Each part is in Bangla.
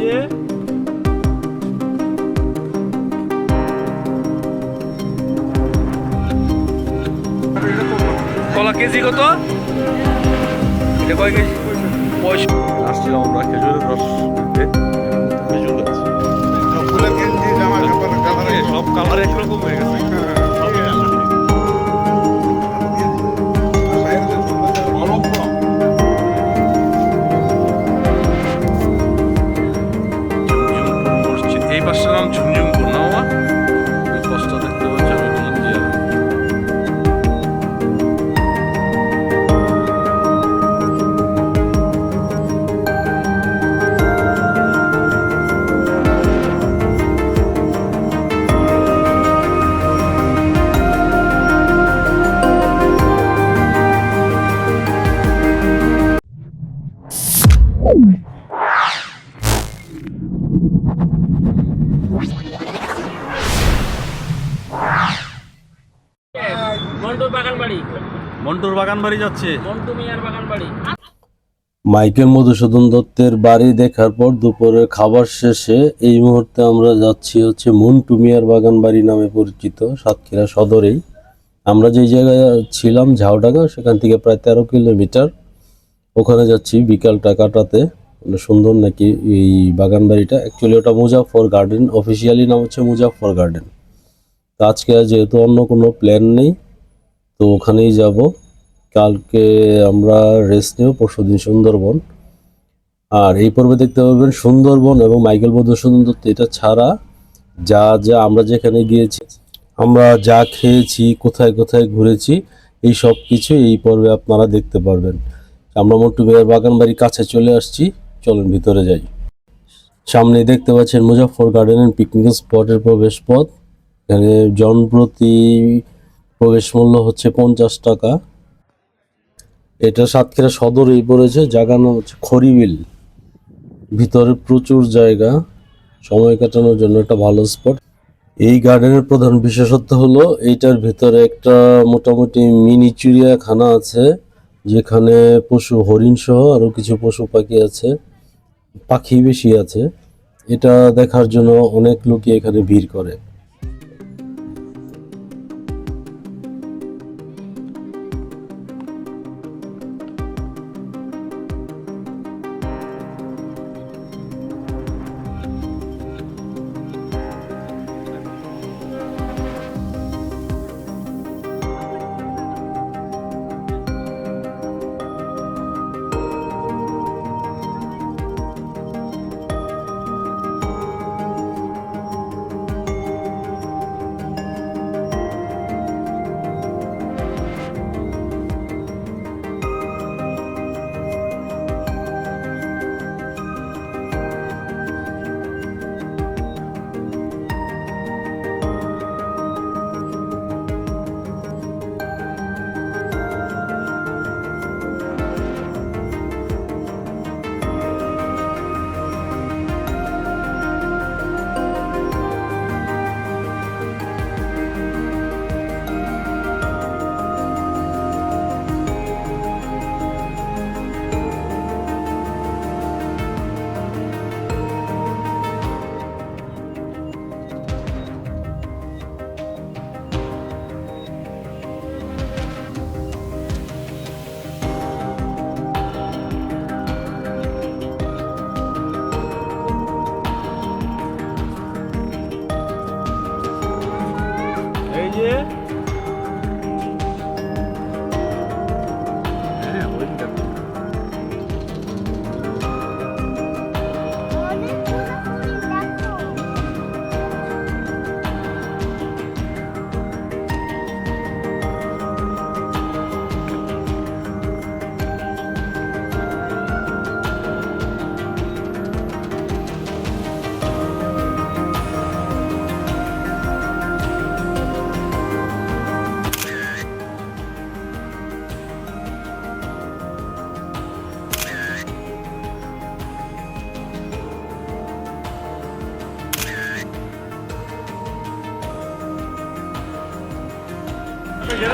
যে কলা কেজি কত? এটা কয় কেজি? পয়সা। আসছিলাম আমরা খেজুরের রস খেজুর গাছ। সব কালার একরকম হয়ে গেছে। মন্টুর বাগান যাচ্ছে। মন্টু মিয়ার বাগান বাড়ি মাইকেল মধুসূদন দত্তের বাড়ি দেখার পর দুপুরে খাবার শেষে এই মুহূর্তে আমরা যাচ্ছি হচ্ছে মন্টু মিয়ার বাগান বাড়ি নামে পরিচিত সাতক্ষীরা সদরেই। আমরা যেই জায়গায় ছিলাম ঝাউডাঙ্গা সেখান থেকে প্রায় তেরো কিলোমিটার। ওখানে যাচ্ছি বিকালটা কাটাতে মানে সুন্দর নাকি এই বাগান বাড়িটা অ্যাকচুয়ালি ওটা মুজাফর গার্ডেন অফিসিয়ালি নাম হচ্ছে মুজাফর গার্ডেন। তো আজকে যেহেতু অন্য কোনো প্ল্যান নেই তো ওখানেই যাব। কালকে আমরা রেস্ট নেব, পরশু দিন সুন্দরবন। আর এই পর্বে দেখতে পাবেন সুন্দরবন এবং মাইকেল মধুসূদন দত্ত, এটা ছাড়া যা যা আমরা যেখানে গিয়েছি, আমরা যা খেয়েছি, কোথায় কোথায় ঘুরেছি, এই সব কিছু এই পর্বে আপনারা দেখতে পারবেন। আমরা ভাইয়ের বাগান বাড়ির কাছে চলে আসছি, চলুন ভিতরে যাই। সামনে দেখতে পাচ্ছেন মুজাফর গার্ডেনের পিকনিক স্পটের প্রবেশ পথ। এখানে জনপ্রতি প্রবেশ মূল্য হচ্ছে পঞ্চাশ টাকা। এটা সাতক্ষীরা সদরেই পড়েছে জায়গার নাম হচ্ছে খড়িবিল। ভিতরে প্রচুর জায়গা, সময় কাটানোর জন্য একটা ভালো স্পট এই গার্ডেনের প্রধান বিশেষত্ব হলো, এইটার ভিতরে একটা মোটামুটি মিনি চিড়িয়াখানা আছে, যেখানে পশু হরিণ সহ আরও কিছু পশু পাখি আছে, পাখি বেশি আছে। এটা দেখার জন্য অনেক লোকই এখানে ভিড় করে। এই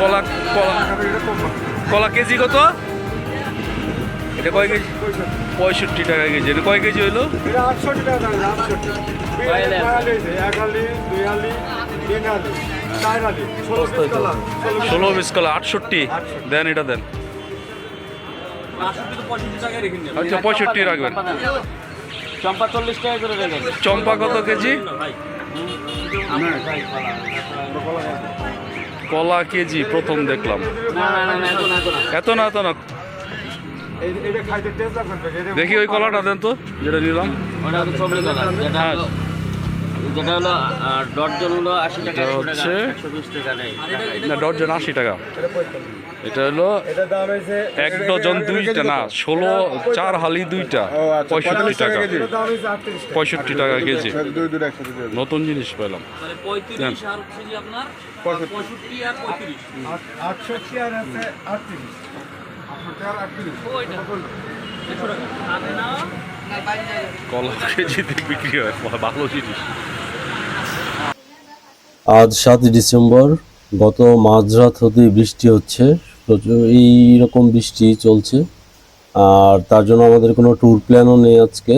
কলা কলা কলা কেজি কত এটা কয় কেজি পঁয়ষট্টি টাকা কেজি এটা কয় কেজি হইল এটা আটষট্টি টাকা ষোলো পিস কলা আটষট্টি দেন এটা দেন আচ্ছা পঁয়ষট্টি রাখবেন চম্পা চল্লিশ টাকা করে চম্পা কত কেজি কলা কেজি প্রথম দেখলাম। এত না এত না। দেখি ওই কলাটা দেন তো যেটা নিলাম। হ্যাঁ। যেটা হলো আহ, ডর্জন হলো আশি টাকা হচ্ছে- না ডজন আশি টাকা। এটা হলো এক ডজন দুইটা না ষোলো চার হালি দুইটা আচ্ছা, পঁয়ষট্টি টাকা টাকা। কেজি। এটার দাম হয়েছে 38 টাকা। পঁয়ষট্টি টাকা কেজি। নতুন জিনিস পেলাম। আটত্রিশ। আজ সাতই ডিসেম্বর, গত মাঝরাত হতে বৃষ্টি হচ্ছে, প্রচুর এইরকম বৃষ্টি চলছে, আর তার জন্য আমাদের কোনো ট্যুর প্ল্যানও নেই আজকে।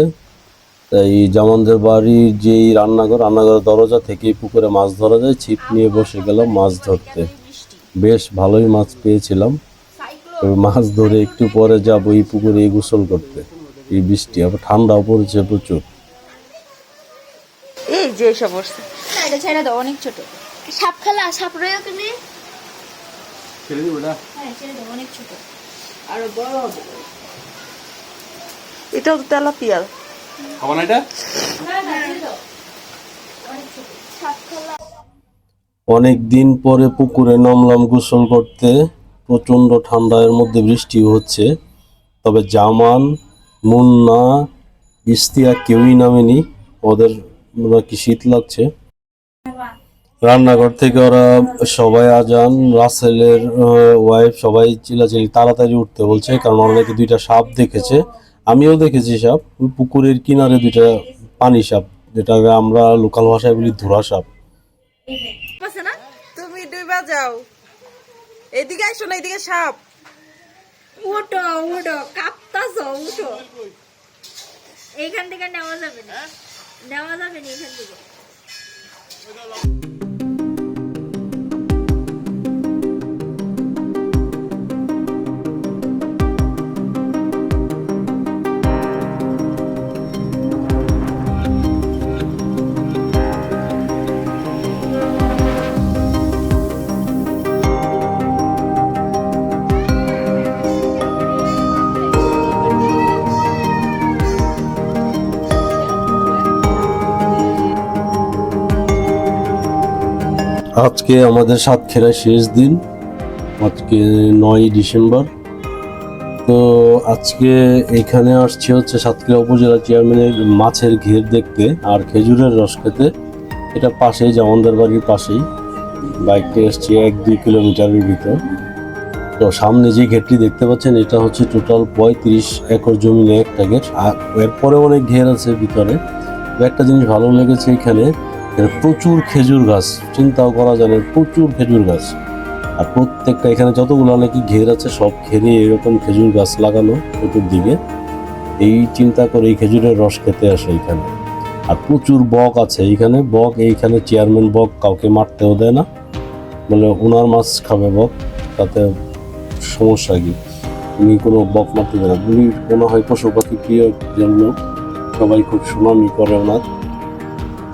তাই জামানদের বাড়ির যেই রান্নাঘর, রান্নাঘরের দরজা থেকেই পুকুরে মাছ ধরা যায়, ছিপ নিয়ে বসে গেলাম মাছ ধরতে। বেশ ভালোই মাছ পেয়েছিলাম মাছ ধরে একটু পরে যাব এই পুকুরে এই গোসল করতে। এই বৃষ্টি আবার ঠান্ডাও পড়েছে প্রচুর। এই যে এসব বসছে। না এটা ছেড়ে দাও অনেক ছোট। সাপ খেলা সাপ রয়ে গেলে হ্যাঁ ছেড়ে দাও অনেক ছোট। আরও বড় হবে। এটাও তো খাবার না এটা? না না ছেড়ে দাও। অনেক ছোট। সাপ খেলা। অনেক দিন পরে পুকুরে নামলাম গোসল করতে। প্রচণ্ড ঠান্ডার মধ্যে বৃষ্টি হচ্ছে। তবে জামান মুন্না ইস্তিয়া কেউই নামেনি। ওদের নাকি শীত লাগছে। রান্নাঘর থেকে ওরা সবাই আজান, রাসেলের ওয়াইফ সবাই চিলাচিলি তাড়াতাড়ি উঠতে বলছে, কারণ ওরা নাকি দুইটা সাপ দেখেছে। আমিও দেখেছি সাপ পুকুরের কিনারে দুইটা পানি সাপ, যেটা আমরা লোকাল ভাষায় বলি ধুরা সাপ। তুমি ডুবা যাও। এদিকে আসো না, এদিকে সাপ। উঠো উঠো কাঁপতাছ উঠো। এইখান থেকে নেওয়া যাবে না। নেওয়া যাবে না এখান থেকে। আজকে আমাদের সাতক্ষীরার শেষ দিন, আজকে নয় ডিসেম্বর। তো আজকে এখানে আসছি হচ্ছে সাতক্ষীরা উপজেলা চেয়ারম্যানের মাছের ঘের দেখতে আর খেজুরের রস খেতে। এটা পাশেই জামানদার বাড়ির পাশেই। বাইকটা এসছে এক দুই কিলোমিটারের ভিতর। তো সামনে যে ঘেরটি দেখতে পাচ্ছেন, এটা হচ্ছে টোটাল পঁয়ত্রিশ একর জমিনে একটা ঘের। আর এরপরে অনেক ঘের আছে ভিতরে। একটা জিনিস ভালো লেগেছে এখানে প্রচুর খেজুর গাছ, চিন্তাও করা যায় প্রচুর খেজুর গাছ। আর প্রত্যেকটা এখানে যতগুলো নাকি ঘের আছে, সব ঘেরে এরকম খেজুর গাছ লাগানো চতুর্দিকে। এই চিন্তা করে এই খেজুরের রস খেতে আসে এখানে। আর প্রচুর বক আছে এইখানে বক, এইখানে চেয়ারম্যান বক কাউকে মারতেও দেয় না। বলে ওনার মাছ খাবে বক, তাতে সমস্যা কি? উনি কোনো বক মারতে দেয় না। উনি মনে হয় পশু পাখি প্রিয় জন্য সবাই খুব সুনামি করে ওনার।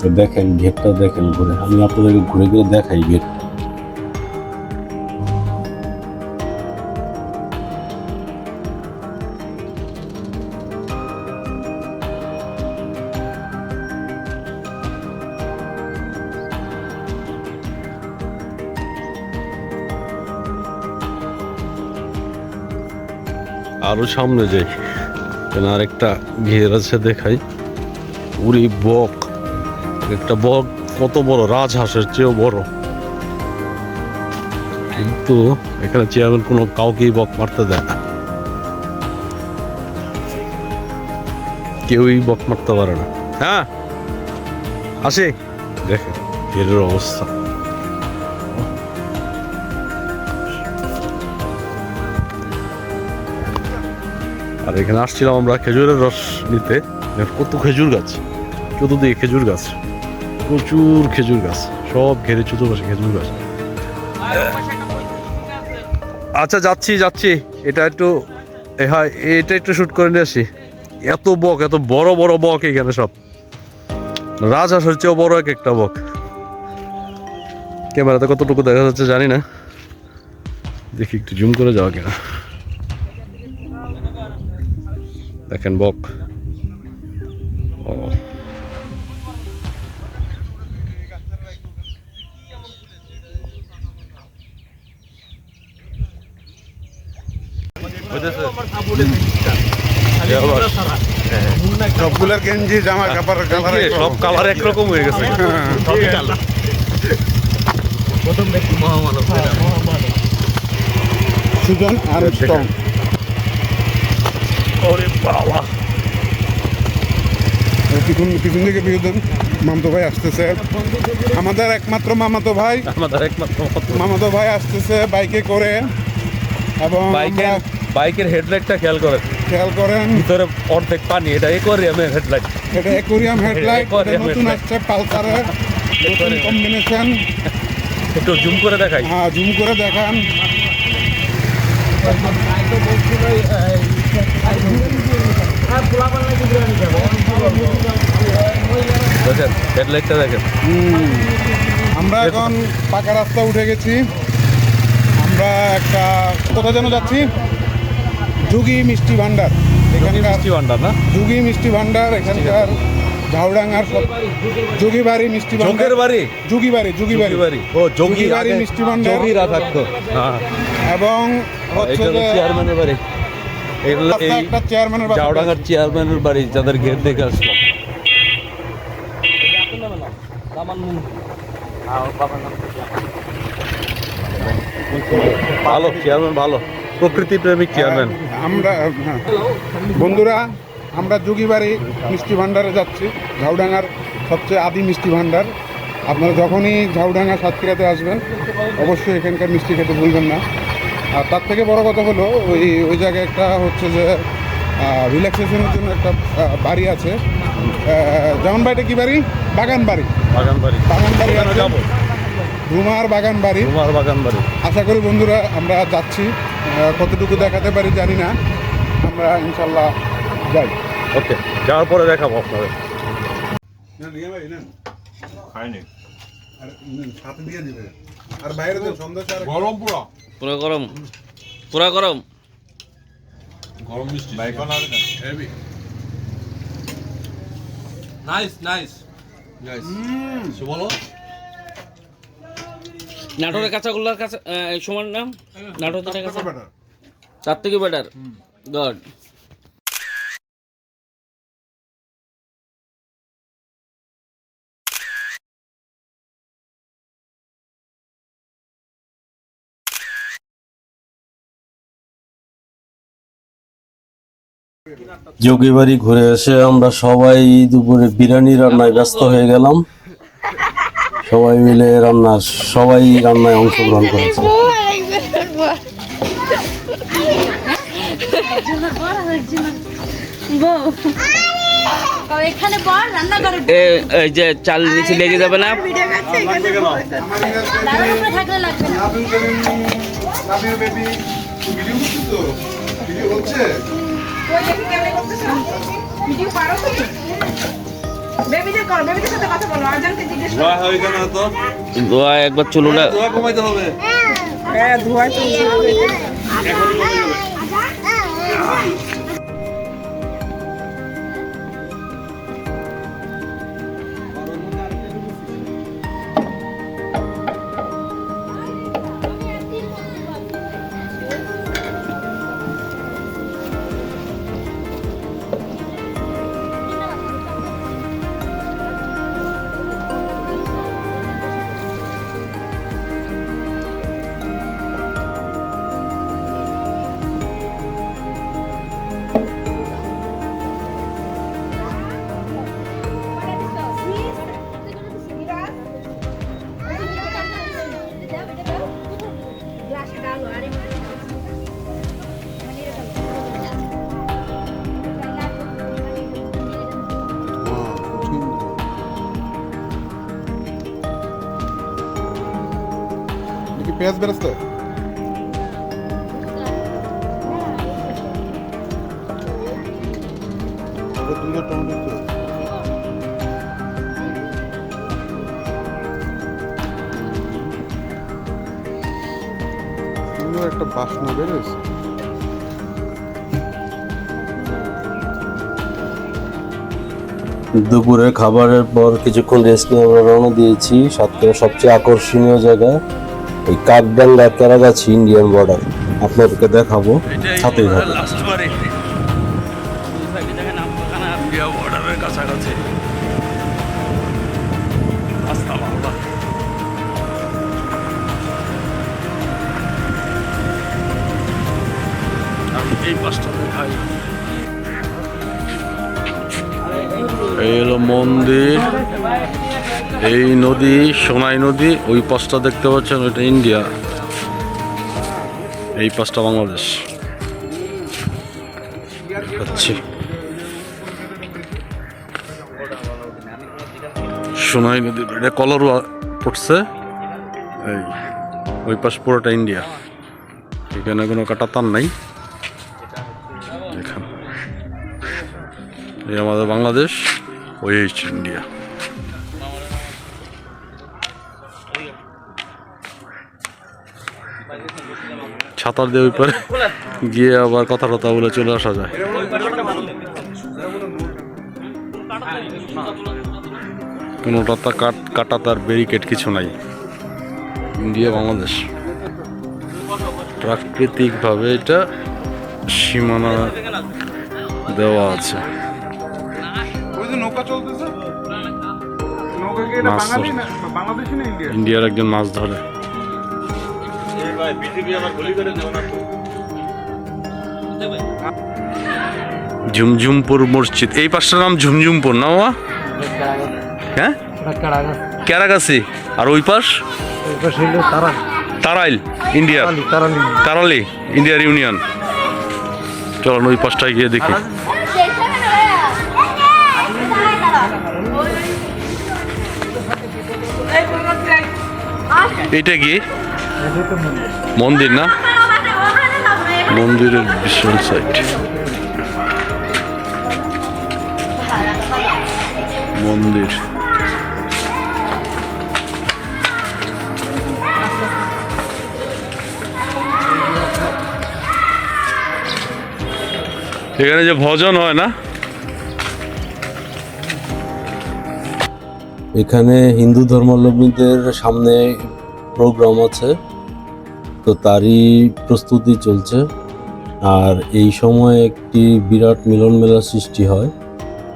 তো দেখেন, গেটটা দেখেন ঘুরে। আমি আপনাদেরকে ঘুরে ঘুরে দেখাই গেট। আরও সামনে যাই। আরেকটা ঘের আছে দেখাই। উড়ি বক। একটা বক কত বড়, রাজহাঁসের চেয়েও বড়। কিন্তু এখানে চেয়ারম্যান কোনো কাউকেই বক মারতে দেয় না। কেউই বক মারতে পারে না। হ্যাঁ? আসে। দেখে এর অবস্থা। আর এখানে আসছিলাম আমরা খেজুরের রস নিতে। কত খেজুর গাছ। চতুর্দিকে খেজুর গাছ। প্রচুর খেজুর গাছ, সব ঘেরে চতুর্পাশে খেজুর গাছ। আচ্ছা যাচ্ছি যাচ্ছি। এটা একটু হয়, এটা একটু শ্যুট করে নিয়ে আসি। এত বক, এত বড় বড় বক এখানে সব। রাজহাঁসের চেয়েও বড় এক একটা বক। ক্যামেরাতে কতটুকু দেখা যাচ্ছে জানি না। দেখি একটু জুম করে যাওয়া কিনা। দেখেন বক। সবগুলোর গেঞ্জি জামা কাপড় কালার সব কালার একরকম হয়ে গেছে। সুজন আর স্ট্রং ওরে বাবা। পিছন পিছন থেকে বিরোধন মামতো ভাই আসতেছে। আমাদের একমাত্র মামাতো ভাই। আমাদের একমাত্র মামাতো ভাই। আসতেছে বাইকে করে। এবং বাইকের বাইকের হেডলাইটটা খেয়াল করেন। খেয়াল করেন। ভিতরে অর্ধেক পানি এটা একোরিয়ামের হেডলাইট এটা অ্যাকোরিয়াম হেডলাইট নতুন. আসছে পালসারের নতুন কম্বিনেশন একটু জুম করে দেখাই। হ্যাঁ জুম করে দেখান। দেখেন হেডলাইটটা দেখেন। আমরা এখন পাকা রাস্তা উঠে গেছি। আমরা একটা কোথায় যেন যাচ্ছি? যুগি মিষ্টি ভান্ডার এখানকার মিষ্টি ভান্ডার না? যুগি মিষ্টি ভান্ডার এখানকার ঝাউডাঙ্গার সব যোগীবাড়ি মিষ্টি যোগের বাড়ি? যুগিবাড়ি যুগিবাড়ি বাড়ি। ও যোগী যোগীবাড়ি মিষ্টি ভান্ডার। যোগীরা থাকতো। হ্যাঁ। এবং চেয়ারম্যানের বাড়ি। এই একটা চেয়ারম্যানের জাউডাঙ্গার চেয়ারম্যানের বাড়ি যাদের ঘের দেখে আসলো ভালো চেয়ারম্যান ভালো। প্রকৃতি প্রেমিক চেয়ারম্যান আমরা হ্যাঁ। বন্ধুরা আমরা যোগীবাড়ি মিষ্টি ভান্ডারে যাচ্ছি। ঝাউডাঙ্গার সবচেয়ে আদি মিষ্টি ভান্ডার আপনারা যখনই ঝাউডাঙ্গা সাতক্ষীরাতে আসবেন অবশ্যই এখানকার মিষ্টি খেতে ভুলবেন না। আর তার থেকে বড় কথা হলো ওই ওই জায়গায় একটা হচ্ছে যে রিল্যাক্সেশনের জন্য একটা বাড়ি আছে। যেমন বাড়িটা কি বাড়ি? বাগান বাড়ি। বাগান বাড়ি। বাগান বাড়ি যাব। রুমার বাগান বাড়ি। তোমার বাগান বাড়ি। আশা করি বন্ধুরা আমরা যাচ্ছি। কতটুকু দেখাতে পারি জানি না। আমরা ইনশাল্লাহ যাই। ওকে যাওয়ার পরে দেখাবো আপনাদের। সাথে দিয়ে দিবে। আর বাইরে তো সন্ধ্যা গরম পুরো। পুরা গরম। পুরা গরম। গরম মিষ্টি। বাইকন আর হেভি নাইস নাইস নাইস বলো। নাটোরের কাঁচাগোল্লার কাছে সমান নাম? নাটোর তার থেকে বেটার গড যোগীবাড়ি ঘুরে এসে আমরা সবাই দুপুরে বিরিয়ানি রান্নায় ব্যস্ত হয়ে গেলাম। সবাই মিলে রান্না সবাই রান্নায় অংশগ্রহণ করেছে। এই যে চাল নিচে লেগে যাবে না? ভিডিও পারো তুমি বেবিদের করো বেবিদের সাথে কথা বলো আরজানকে জিজ্ঞেস করো। দোয়া হয়ে গেল তো। দোয়া একবার চুলুটা দোয়া কমাইতে হবে। হ্যাঁ ধোয়া চলছে। পেঁয়াজ সুন্দর একটা বাসনা দুপুরে খাবারের পর কিছুক্ষণ রেস্ট নিয়ে আমরা রওনা দিয়েছি। সাতক্ষীরা সবচেয়ে আকর্ষণীয় জায়গা। এই কাকডাঙ্গা কেরাগাছি ইন্ডিয়ান বর্ডার আপনাদেরকে দেখাবো পাশটা দেখাই এই হলো মন্দির। এই নদী, সোনাই নদী, ওই পাশটা দেখতে পাচ্ছেন, ওইটা ইন্ডিয়া। এই পাশটা বাংলাদেশ। দেখাচ্ছি সোনাই নদী, এটা কলরুয়া পড়ছে। এই, ওই পাশ পুরোটা ইন্ডিয়া। এখানে কোনো কাটাতার নাই। এই আমাদের বাংলাদেশ, ওই ইন্ডিয়া। ছাতার দিয়ে ওই পারে গিয়ে আবার কথা টথা বলে চলে আসা যায়। কোনোটা তা কাট কাটা তার ব্যারিকেড কিছু নাই। ইন্ডিয়া বাংলাদেশ। প্রাকৃতিকভাবে এটা সীমানা দেওয়া আছে। কি এটা মাছ বাঙালি ঝুমঝুমপুর মসজিদ। এই পাশটার নাম ঝুমঝুমপুর না বাবা? হ্যাঁ? ক্যারাগাছি আর ওই পাশ? তারাইল, ইন্ডিয়া। তারালি, ইন্ডিয়ার ইউনিয়ন। চলুন ওই পাশটায় গিয়ে দেখি। এটা কি? মন্দির না? মন্দিরের বিশাল সাইট মন্দির। এখানে যে ভজন হয় না? এখানে হিন্দু ধর্মাবলম্বীদের সামনে প্রোগ্রাম আছে। তো তারই প্রস্তুতি চলছে। আর এই সময় একটি বিরাট মিলন মেলা সৃষ্টি হয়।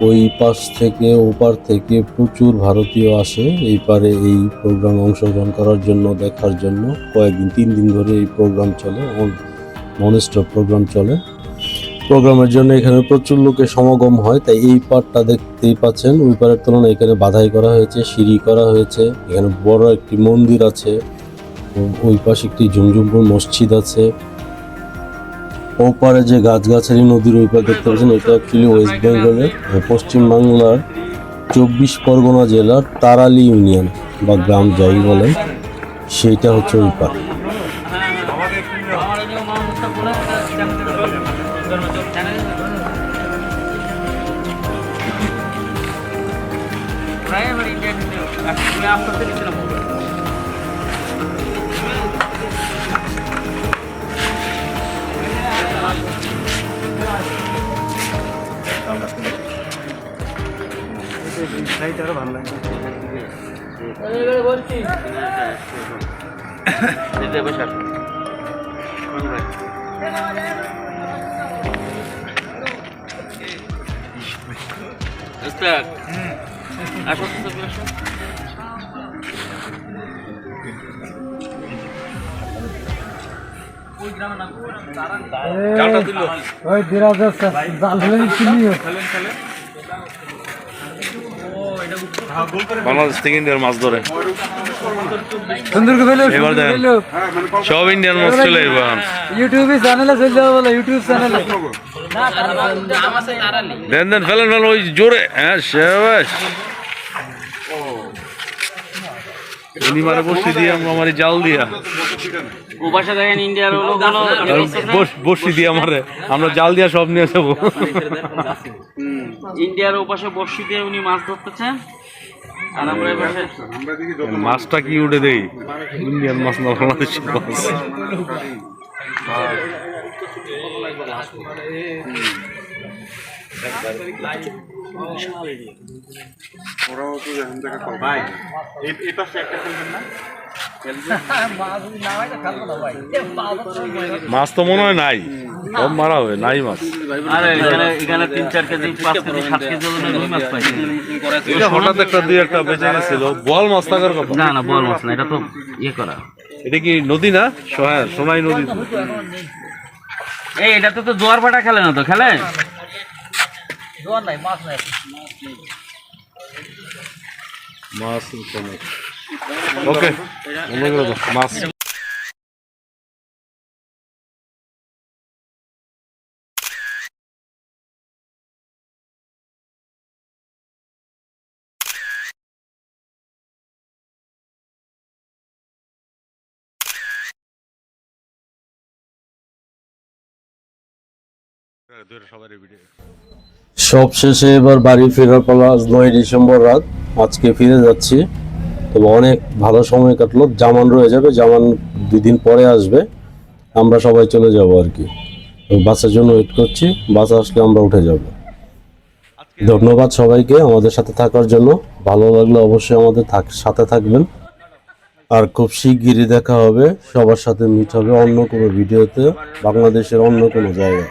ওই পাশ থেকে ওপার থেকে প্রচুর ভারতীয় আসে। এই পারে এই প্রোগ্রামে অংশগ্রহণ করার জন্য, দেখার জন্য কয়েকদিন, তিন দিন ধরে এই প্রোগ্রাম চলে মনস্টপ প্রোগ্রাম চলে। প্রোগ্রামের জন্য এখানে প্রচুর লোকের সমাগম হয়। তাই এই পার্টটা দেখতেই পাচ্ছেন। ওই পারের তুলনায় এখানে বাধাই করা হয়েছে, সিঁড়ি করা হয়েছে। এখানে বড় একটি মন্দির আছে। ওই পাশে একটি ঝুমঝুমপুর মসজিদ আছে। ওপারে যে গাছগাছালি নদীর ওই পার দেখতে পাচ্ছেন, এটা অ্যাকচুয়ালি ওয়েস্ট বেঙ্গলের পশ্চিমবাংলার চব্বিশ পরগনা জেলার তারালি ইউনিয়ন বা গ্রাম যাই বলেন, সেইটা হচ্ছে ওই পার Ee, Bizde başar. Islak. Aç bakın da biraz. Kalta dilo. Oy biraz da dalını kiliyor. Kalın kalın. Bangladesh থেকে ইন্ডিয়ার মাছ ধরে। এবার দেখেন সব ইন্ডিয়ান মাছ চলে এবার ইউটিউবে চ্যানেলে চলে যাবে বলে ইউটিউব চ্যানেলে দেন দেন ফেলেন ফেলেন ওই জোরে। হ্যাঁ শেবাস উনি মারে বসি দিয়া আমারে জাল দিয়া। ও পাশে দেখেন ইন্ডিয়ার হলো বস বসি দিয়া আমারে। আমরা জাল দিয়া সব নিয়ে যাব। ইন্ডিয়ার ও পাশে বর্ষি দিয়ে উনি মাছ ধরতেছেন। মাছটা কি উঠে দেই? ইন্ডিয়ান মাছ না বাংলাদেশি মাছ। মাছ তো মনে হয় নাই। সব মারা হবে নাই মাছ। হঠাৎ একটা দুই একটা বেঁচে গেছিল বল মাছ থাকার কথা? না না বল মাছ না এটা তো ইয়ে করা। এটা কি নদী না? সোনাই নদী এই এটাতে তো জোয়ার ভাটা খেলে না তো খেলে? মাছ নাই মাছ। ওকে মাছ। সব শেষে এবার বাড়ি ফেরার পালা আজ নয় ডিসেম্বর রাত। আজকে ফিরে যাচ্ছি। তবে অনেক ভালো সময় কাটলো। জামান রয়ে যাবে। জামান দুই দিন পরে আসবে। আমরা সবাই চলে যাব আর কি। বাসের জন্য ওয়েট করছি। বাস আসলে আমরা উঠে যাব। ধন্যবাদ সবাইকে আমাদের সাথে থাকার জন্য। ভালো লাগলে অবশ্যই আমাদের সাথে থাকবেন। আর খুব শিগগিরই দেখা হবে। সবার সাথে মিট হবে অন্য কোনো ভিডিওতে বাংলাদেশের অন্য কোনো জায়গায়।